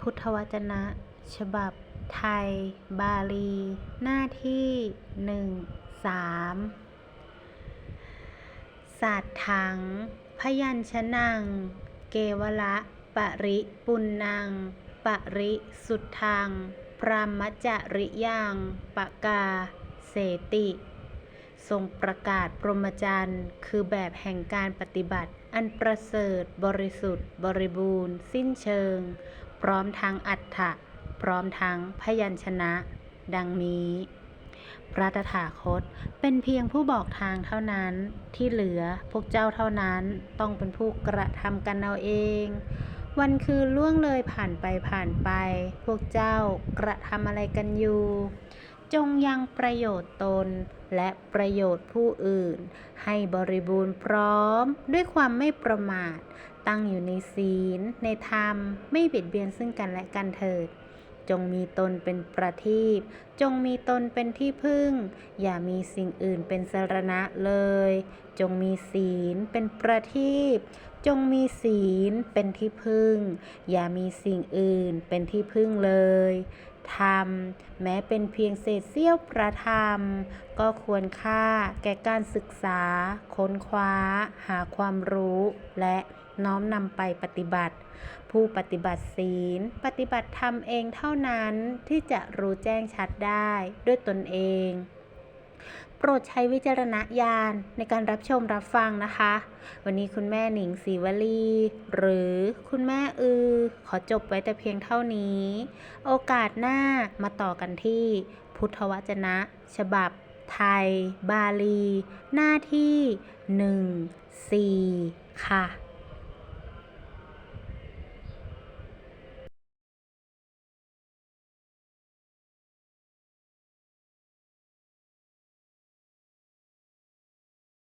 พุทธวจนะ ฉบับไทย บาลี หน้าที่หนึ่งสามสัตถัง พยัญชนังเกวละปริปุณนังปริสุทธัง พรหมจริยังปะกา เสติ ทรงประกาศพรหมจรรย์คือแบบแห่งการปฏิบัติ อันประเสริฐบริสุทธิ์บริบูรณ์ สิ้นเชิง พร้อมทั้งอัฏฐะพร้อมทั้งพยัญชนะ ดังนี้ พระตถาคตเป็นเพียงผู้บอกทางเท่านั้นที่เหลือพวกเจ้าเท่านั้นต้องเป็นผู้กระทำกันเอาเอง วันคืนล่วงเลยผ่านไปผ่านไป พวกเจ้ากระทำอะไรกันอยู่ จงยังประโยชน์ตนและประโยชน์ผู้อื่น ให้บริบูรณ์พร้อมด้วยความไม่ประมาท ตั้งอยู่ในศีล ในธรรม ไม่เบียดเบียนซึ่งกันและกันเถิด จงมีตนเป็นประทีปจงมีตนเป็นที่พึ่ง อย่ามีสิ่งอื่นเป็นสรณะเลย จงมีศีลเป็นประทีปจงมีศีลเป็นที่พึ่ง อย่ามีสิ่งอื่นเป็นที่พึ่งเลย ธรรม แม้เป็นเพียงเศษเสี้ยวประธรรม ก็ควรค่าแก่การศึกษา ค้นคว้า หาความรู้และน้อมนำไปปฏิบัติ ผู้ปฏิบัติศีล ปฏิบัติธรรมเองเท่านั้นที่จะรู้แจ้งชัดได้ด้วยตนเอง โปรดใช้วิจารณญาณในการรับชมรับฟังนะคะ วันนี้คุณแม่หนิงศรีวลี หรือคุณแม่อือ ขอจบไว้แต่เพียงเท่านี้ โอกาสหน้ามาต่อกันที่ พุทธวจนะ ฉบับ ไทย บาลี หน้าที่ 1 4 ค่ะ